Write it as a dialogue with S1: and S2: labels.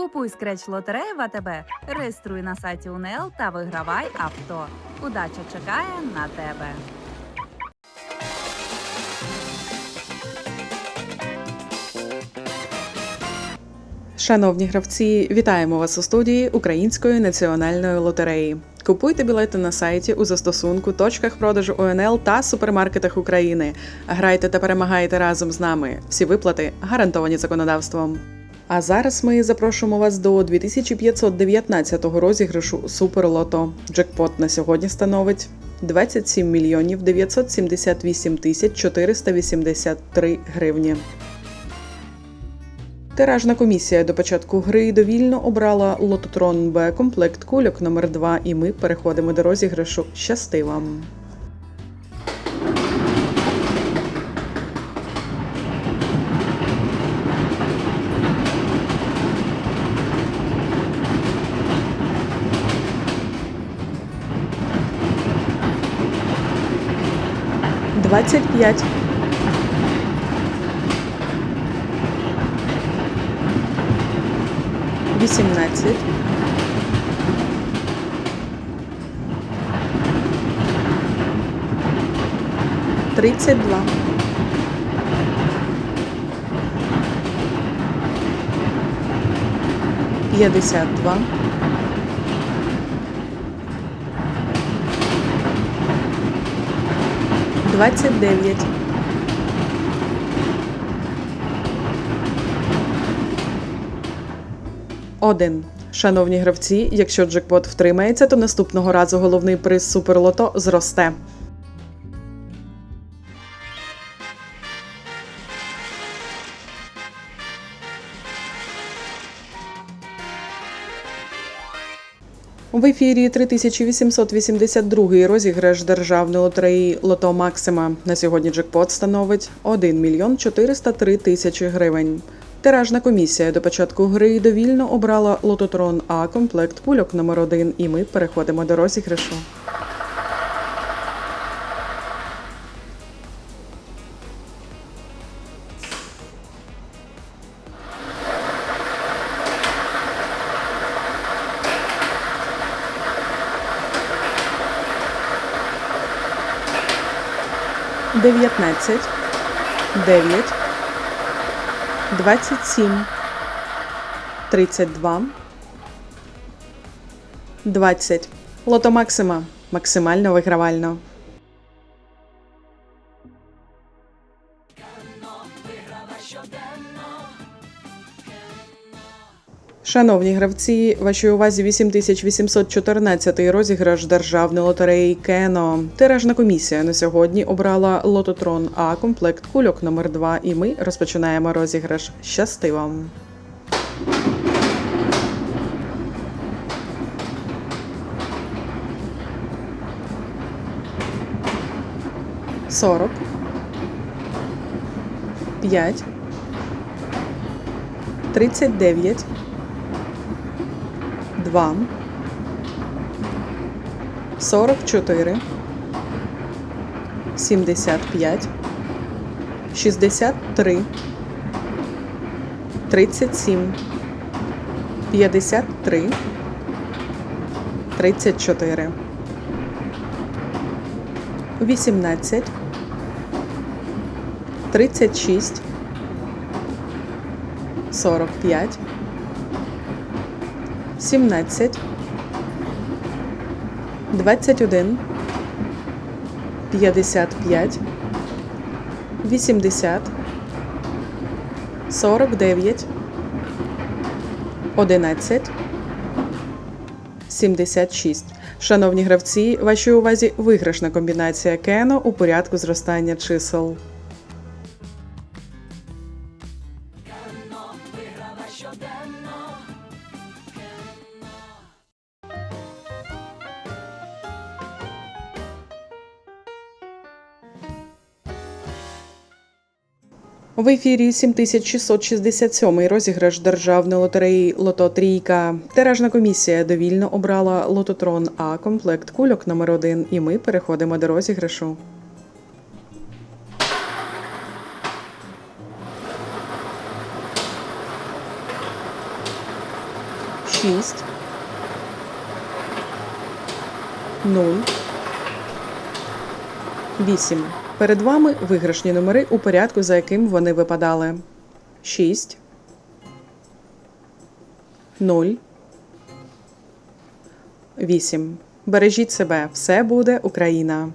S1: Купуй скреч лотереї в АТБ, реєструй на сайті УНЛ та вигравай авто. Удача чекає на тебе.
S2: Шановні гравці, вітаємо вас у студії Української національної лотереї. Купуйте білети на сайті у застосунку, точках продажу ОНЛ та супермаркетах України. Грайте та перемагайте разом з нами. Всі виплати гарантовані законодавством. А зараз ми запрошуємо вас до 2519 розіграшу Суперлото. Джекпот на сьогодні становить 27 мільйонів 978 тисяч 483 гривні. Тиражна комісія до початку гри довільно обрала лототрон Б комплект кульок номер 2 і ми переходимо до розіграшу. Щасти вам! Двадцять п'ять. Вісімнадцять. Тридцять два. П'ятдесят два. Двадцять дев'ять. Один. Шановні гравці, якщо джекпот втримається, то наступного разу головний приз Суперлото зросте. В ефірі 3882 розіграш державного лотереї Лото Максима. На сьогодні джекпот становить 1 мільйон 403 тисячі гривень. Тиражна комісія до початку гри довільно обрала лототрон А комплект кульок номер 1 і ми переходимо до розіграшу. Дев'ятнадцять, дев'ять, двадцять сім, тридцять два, двадцять. Лото Максима. Максимально вигравально. Шановні гравці, вашій увазі 8814 розіграш державної лотереї Кено. Тиражна комісія на сьогодні обрала лототрон А комплект кульок номер 2 і ми розпочинаємо розіграш. Щасти вам! Сорок. П'ять. Тридцять дев'ять. 42, 44, 75, 63, 37, 53, 34, 18, 36, 45, 17, 21, 55, 80, 49, 11, 76. Шановні гравці, вашій увазі виграшна комбінація Кено у порядку зростання чисел. В ефірі 7667 розіграш державної лотереї Лото Трійка. Тиражна комісія довільно обрала лототрон А комплект кульок номер 1 і ми переходимо до розіграшу. 6, 0, 8. Перед вами виграшні номери у порядку, за яким вони випадали. 6, 0, 8. Бережіть себе, все буде Україна.